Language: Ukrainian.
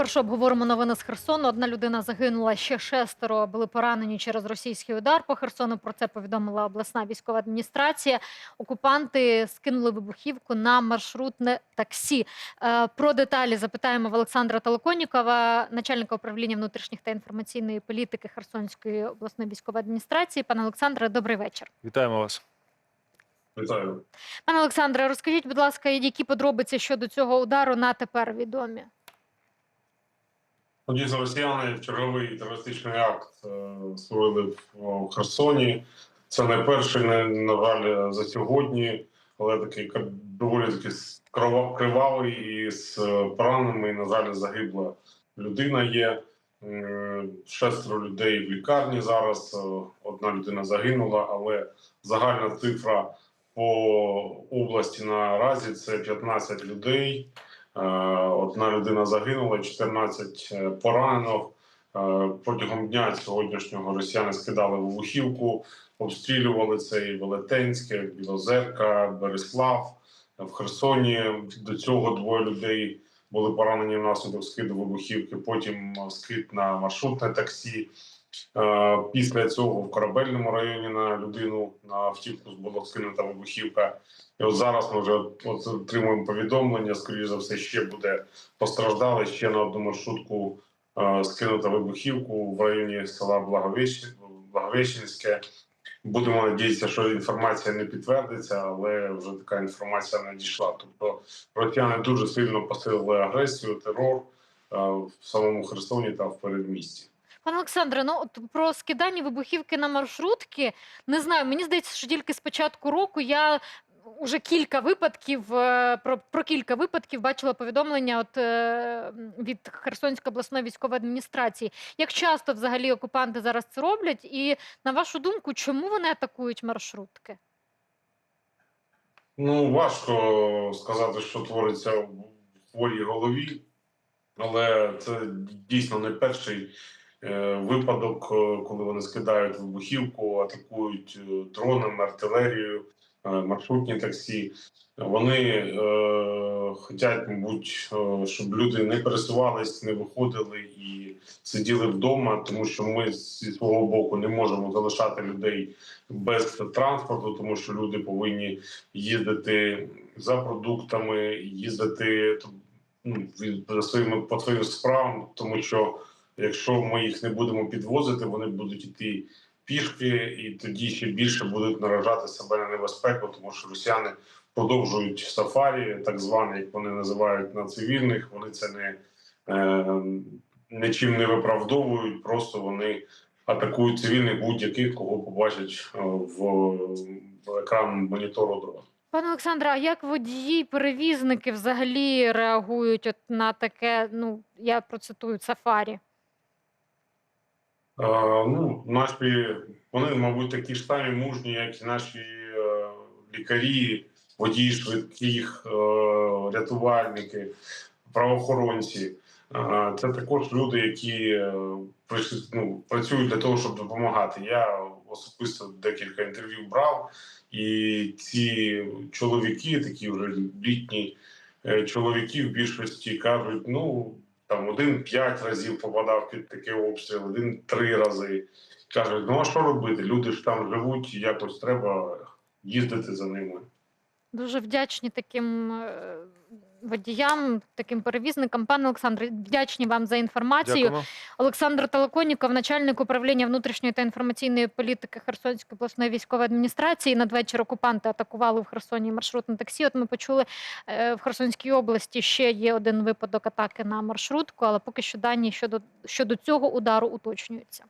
Спершу обговоримо новини з Херсону. Одна людина загинула, ще шестеро були поранені через російський удар по Херсону. Про це повідомила обласна військова адміністрація. Окупанти скинули вибухівку на маршрутне таксі. Е, Про деталі запитаємо в Олександра Толоконікова, начальника управління внутрішніх та інформаційної політики Херсонської обласної військової адміністрації. Пане Олександре, добрий вечір. Вітаємо вас. Вітаю. Пане Олександре, розкажіть, будь ласка, які подробиці щодо цього удару на тепер відомі? Ну, Дійсно, росіяни черговий терористичний акт е, створили в, Херсоні. Це не перший, на жаль, за сьогодні, але такий доволі таки кривавий і з е, пораненими, і, на жаль, загибла людина є. Е, Шестеро людей в лікарні зараз. е, Одна людина загинула, але загальна цифра по області наразі це 15 людей. Е, Одна людина загинула, 14 е, поранено. Е, Протягом дня сьогоднішнього росіяни скидали вибухівку, обстрілювали це і Велетенське, Білозерка, Береслав. В Херсоні до цього двоє людей були поранені внаслідок скиду вибухівки. Потім скид на маршрутне таксі. Е, Після цього в корабельному районі на людину на автівку було скинута вибухівка. І от зараз ми вже от отримуємо повідомлення. Скоріше за все, ще буде постраждали ще на одну маршрутку. е, Скинута вибухівку в районі села Благовещенське. Будемо надіятися, що інформація не підтвердиться, але вже така інформація надійшла. Тобто росіяни дуже сильно посилили агресію, терор е, в самому Херсоні та в передмісті. Пане Олександре, ну от про скидання вибухівки на маршрутки не знаю. Мені здається, що тільки з початку року я уже кілька випадків е, про, про кілька випадків бачила повідомлення от е, від Херсонської обласної військової адміністрації. Як часто взагалі окупанти зараз це роблять? І на вашу думку, чому вони атакують маршрутки? Ну, важко сказати, що твориться в хворій голові, але це дійсно не перший випадок, е, коли вони скидають вибухівку, атакують е, дронами, артилерією, е, маршрутні таксі. Вони е, хочуть, мабуть, е, щоб люди не пересувались, не виходили і сиділи вдома, тому що ми зі свого боку не можемо залишати людей без транспорту, тому що люди повинні їздити за продуктами, їздити ну, по своїм справам, тому що якщо ми їх не будемо підвозити, вони будуть йти пішки, і тоді ще більше будуть наражати себе на небезпеку, тому що росіяни продовжують сафарі, так звані, як вони називають на цивільних. Вони це не е, нічим не виправдовують, просто вони атакують цивільних будь-яких, кого побачать е, в, в екран монітору дрона. Пане Олександре, а як водії, перевізники взагалі реагують от на таке? Ну я процитую сафарі. Ну, наші вони, мабуть, такі ж самі мужні, як і наші е, лікарі, водії швидких, е, рятувальники, правоохоронці. Це також люди, які е, ну, працюють для того, щоб допомагати. Я особисто декілька інтерв'ю брав, і ці чоловіки, такі вже літні чоловіки, в більшості кажуть, ну. Там один п'ять разів попадав під такий обстріл, один три рази. Кажуть, ну а що робити? Люди ж там живуть, якось треба їздити за ними. Дуже вдячні таким е, водіям, таким перевізникам. Пане Олександре, вдячні вам за інформацію. Дякуємо. Олександр Толоконіков, начальник управління внутрішньої та інформаційної політики Херсонської обласної військової адміністрації. Надвечір окупанти атакували в Херсоні маршрутне таксі. От ми почули е, в Херсонській області ще є один випадок атаки на маршрутку, але поки що дані щодо, щодо цього удару уточнюються.